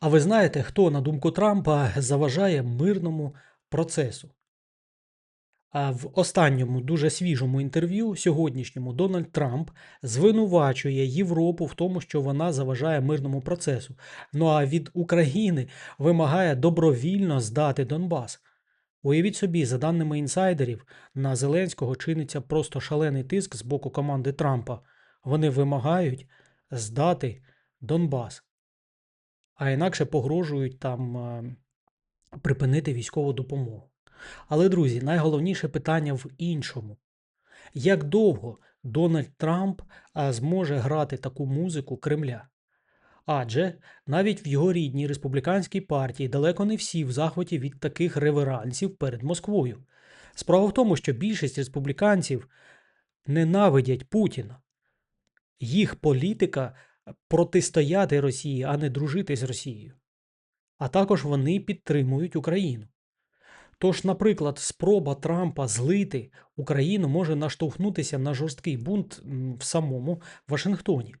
А ви знаєте, хто, на думку Трампа, заважає мирному процесу? А в останньому дуже свіжому інтерв'ю сьогоднішньому Дональд Трамп звинувачує Європу в тому, що вона заважає мирному процесу. Ну а від України вимагає добровільно здати Донбас. Уявіть собі, за даними інсайдерів, на Зеленського чиниться просто шалений тиск з боку команди Трампа. Вони вимагають здати Донбас, а інакше погрожують там е, припинити військову допомогу. Але, друзі, найголовніше питання в іншому: як довго Дональд Трамп зможе грати таку музику Кремля? Адже навіть в його рідній республіканській партії далеко не всі в захваті від таких реверансів перед Москвою. Справа в тому, що більшість республіканців ненавидять Путіна. Їх політика протистояти Росії, а не дружити з Росією. А також вони підтримують Україну. Тож, наприклад, спроба Трампа злити Україну може наштовхнутися на жорсткий бунт в самому Вашингтоні.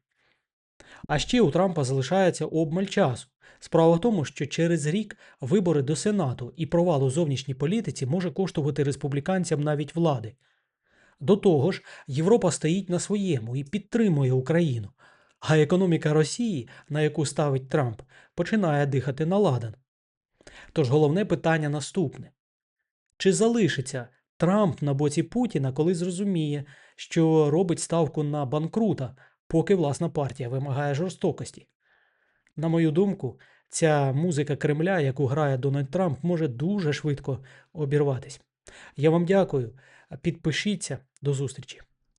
А ще у Трампа залишається обмаль часу. Справа в тому, що через рік вибори до Сенату і провал у зовнішній політиці може коштувати республіканцям навіть влади. До того ж, Європа стоїть на своєму і підтримує Україну, а економіка Росії, на яку ставить Трамп, починає дихати на ладан. Тож головне питання наступне: чи залишиться Трамп на боці Путіна, коли зрозуміє, що робить ставку на банкрута, поки власна партія вимагає жорстокості? На мою думку, ця музика Кремля, яку грає Дональд Трамп, може дуже швидко обірватись. Я вам дякую. Підпишіться. До зустрічі.